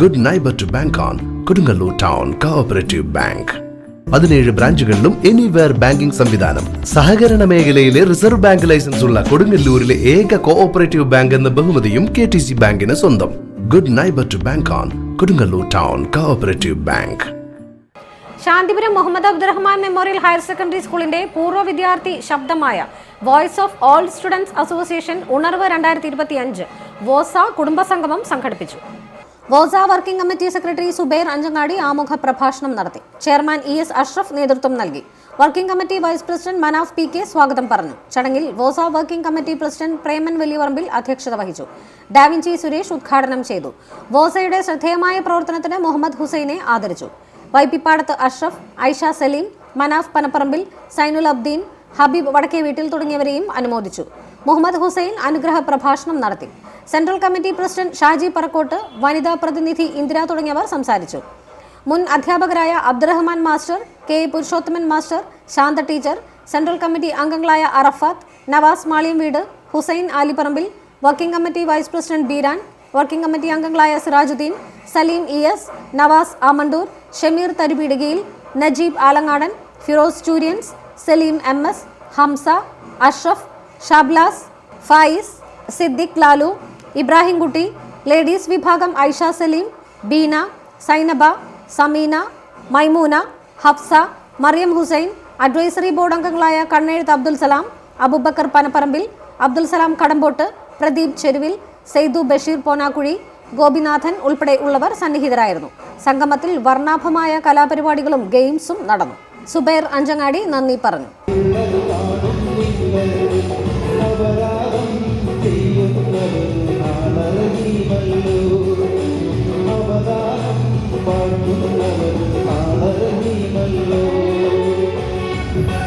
Good neighbour to bank on Kodungallur town cooperative bank പതിനേഴ് ബ്രാഞ്ചുകളിലും anywhere banking സംവിധാനം. സഹകരണ മേഖലയിലെ റിസർവ് ബാങ്ക് ലൈസൻസ് ഉള്ള കൊടുങ്ങല്ലൂരിലെ ഏക കോഓപ്പറേറ്റീവ് ബാങ്ക് എന്ന ബഹുമതിയും കെ ടി സി ബാങ്കിന് സ്വന്തം. Good neighbour to bank on Kodungallur town cooperative bank Shanthipuram Muhammad Abdurahman memorial higher secondary സ്കൂളിന്റെ പൂർവ വിദ്യാർത്ഥി ശബ്ദമായ voice of old students association ഉണർവ് രണ്ടായിരത്തി ഇരുപത്തി അഞ്ച് വോസ കുടുംബസംഗമം സംഘടിപ്പിച്ചു. VOSA working committee secretary Zubair Anchangadi ആമുഖ പ്രഭാഷണം നടത്തി. ചെയർമാൻ ഇ എസ് അഷ്റഫ് നേതൃത്വം നൽകി. Working committee vice president Manaf P K സ്വാഗതം പറഞ്ഞു. ചടങ്ങിൽ VOSA working committee president Preman Valiyavarambil അധ്യക്ഷത വഹിച്ചു. ഡാവിഞ്ചി സുരേഷ് ഉദ്ഘാടനം ചെയ്തു. വോസയുടെ ശ്രദ്ധേയമായ പ്രവർത്തനത്തിന് മുഹമ്മദ് ഹുസൈനെ ആദരിച്ചു. വൈപ്പിപ്പാടത്ത് അഷ്റഫ് ഐഷ സലീം മനാഫ് പനപ്പറമ്പിൽ സൈനുൽ അബ്ദീൻ ഹബീബ് വടക്കേ വീട്ടിൽ തുടങ്ങിയവരെയും അനുമോദിച്ചു. മുഹമ്മദ് ഹുസൈൻ അനുഗ്രഹ പ്രഭാഷണം നടത്തി. Central committee president Shaji Parakkot വനിതാ പ്രതിനിധി ഇന്ദിര തുടങ്ങിയവർ സംസാരിച്ചു. മുൻ അധ്യാപകരായ Abdurahman master K. Purushothaman master Shantha teacher central committee അംഗങ്ങളായ അറഫാത്ത് നവാസ് മാളിയം വീട് Hussain Alipparambil working committee vice president Beeran working committee അംഗങ്ങളായ Sirajuddin Saleem E S Navas Amandoor Shameer Tharupeedukayil Najeeb Alangadan Firoz Chooryans Saleem M S Hamza Ashraf Shablas Fayis Siddique Lalu Ibrahim Kutty ladies വിഭാഗം Aisha Saleem Beena Zainaba Sameena Maimoona Hafsa Mariyam Hussain advisory board അംഗങ്ങളായ കണ്ണെഴുത്ത് അബ്ദുൽ സലാം അബുബക്കർ പനപ്പറമ്പിൽ അബ്ദുൽ സലാം കടമ്പോട്ട് പ്രദീപ് ചെരുവിൽ സെയ്തു ബഷീർ പോനാക്കുഴി ഗോപിനാഥൻ ഉൾപ്പെടെ ഉള്ളവർ സന്നിഹിതരായിരുന്നു. സംഗമത്തിൽ വർണാഭമായ കലാപരിപാടികളും ഗെയിംസും നടന്നു. സുബൈർ അഞ്ചങ്ങാടി നന്ദി പറഞ്ഞു.